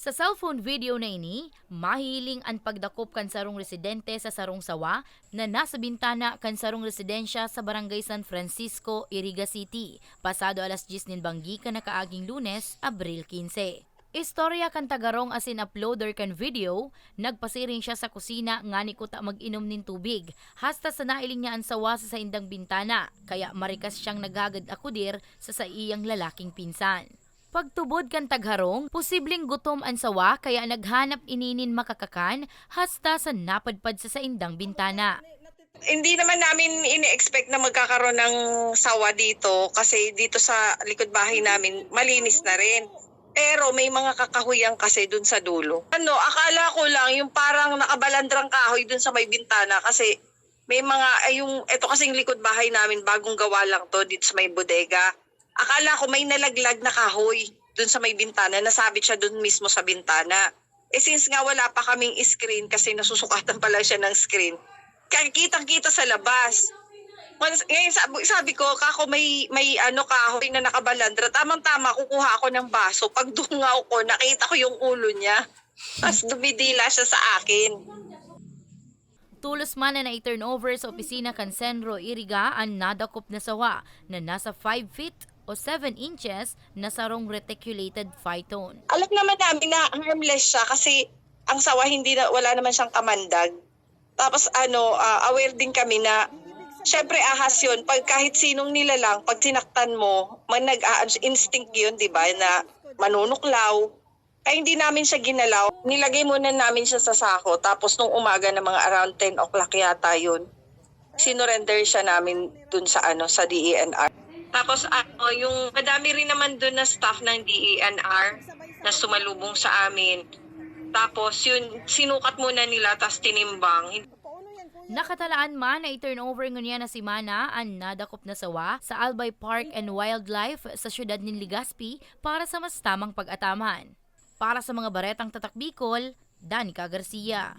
Sa cellphone video na ini, mahiling ang pagdakop kan sarong residente sa sarong sawa na nasa bintana kan sarong residensya sa Barangay San Francisco, Iriga City, pasado alas 10 nin banggi ka na kaaging lunes, Abril 15. Istorya kan tagarong asin uploader kan video, nagpasiring siya sa kusina nga ni kuta mag-inom nin tubig. Hasta sa nailing niya ang sawa sa saindang bintana, kaya marikas siyang naghagad akudir sa sa iyang lalaking pinsan. Pagtubod kan tagharong, posibleng gutom ang sawa kaya naghanap ininin makakakan hasta sa napadpad sa saindang bintana. Hindi naman namin ini-expect na magkakaroon ng sawa dito kasi dito sa likod bahay namin malinis na rin. Pero may mga kakahuyang kasi dun sa dulo. Ano, akala ko lang yung parang nakabalandrang kahoy dun sa may bintana kasi may mga, ay yung, eto kasing likod bahay namin, bagong gawa lang to dito sa may bodega. Akala ko may nalaglag na kahoy dun sa may bintana, nasabit siya dun mismo sa bintana. Eh since nga wala pa kaming screen kasi nasusukatan pa lang siya ng screen, kitang-kita sa labas. Once, ngayon sabi, sabi ko, kako may, may ano kahoy na nakabalandra. Tamang-tama, kukuha ako ng baso. Pag dungaw ko, nakita ko yung ulo niya. Tapos dumidila siya sa akin. Tulos man na na-turnover sa opisina kan Senro Iriga ang nadakop na sawa na nasa 5 feet o 7 inches na sarong reticulated phyton. Alam naman namin na harmless siya kasi ang sawa hindi na, wala naman siyang kamandag. Tapos ano, ah, aware din kami na syempre ahas yun. Pag kahit sinong nilalang, pag sinaktan mo, man nag ah, instinct yun, di ba, na manunuklaw. Kaya hindi namin siya ginalaw. Nilagay muna namin siya sa sako. Tapos nung umaga na mga around 10 o'clock yata yun, sinurrender siya namin dun sa ano sa DENR. Tapos ano, yung madami rin naman dun na staff ng DENR na sumalubong sa amin. Tapos yun, sinukat muna nila tapos tinimbang. Nakatalaan man na i-turnover niya na si Mana ang nadakop na sawa sa Albay Park and Wildlife sa syudad ng Legazpi para sa mas tamang pag-ataman. Para sa mga baretang tatak Bicol, Danica Garcia.